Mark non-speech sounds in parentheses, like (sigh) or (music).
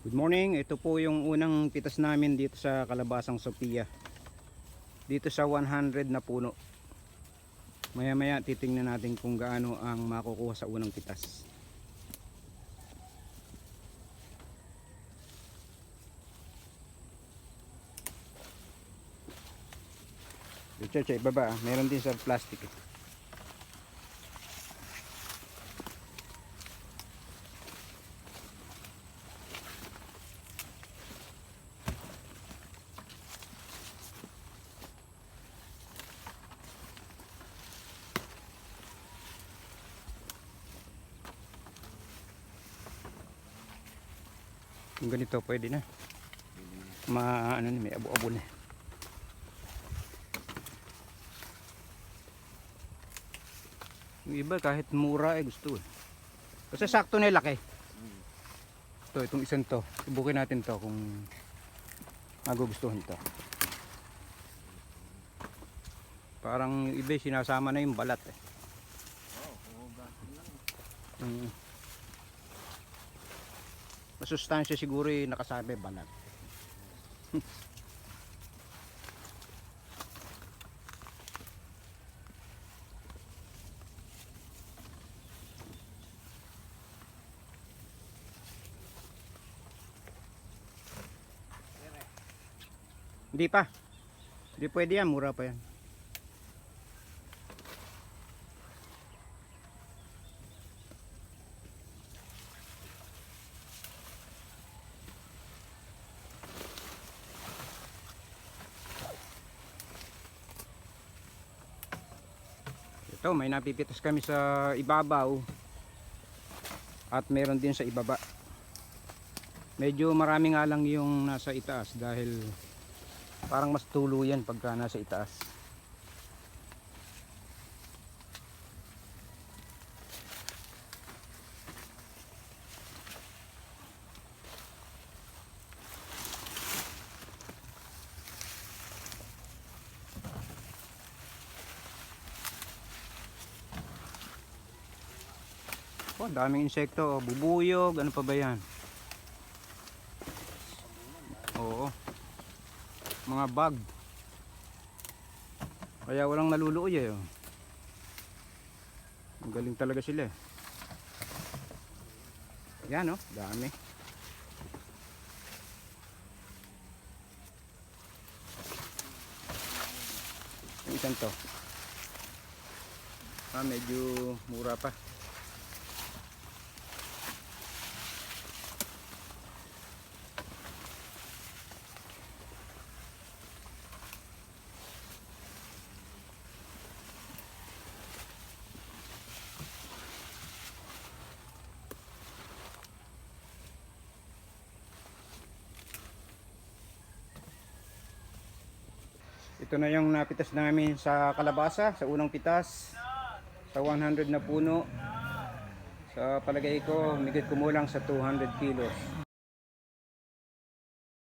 Good morning, ito po yung unang pitas namin dito sa Kalabasang Sophia. Dito sa 100 na puno. Maya maya titingnan natin kung gaano ang makukuha sa unang pitas. Richard, sa ibaba, meron din sa plastic. Eh. Kung ganito, pwede na. Ma, ano, na, may abo-abo na. Yung iba kahit mura eh gusto eh. Kasi sakto na laki. Ito, itong isang to. Subukin natin to kung magugustuhan to. Parang yung iba sinasama na yung balat eh. Mm. Masustansya siguro yung nakasabi balat. (laughs) Hindi pa. Hindi pwede yan, mura pa yan. Ito, may napipitas kami sa ibabaw. At meron din sa ibaba. Medyo marami nga lang yung nasa itaas dahil parang mas tulo yan pagka nasa itaas. Oh, daming insekto, oh. bubuyog, ano pa ba yan? Oo. Mga bug. Kaya walang naluluoy eh. Oh. Ang galing talaga sila eh. Yan oh, dami. Yung to. Ah, medyo mura pa. Ito na yung napitas namin sa kalabasa, sa unang pitas. Sa 100 na puno. Sa palagay ko, higit kumulang sa 200 kilos.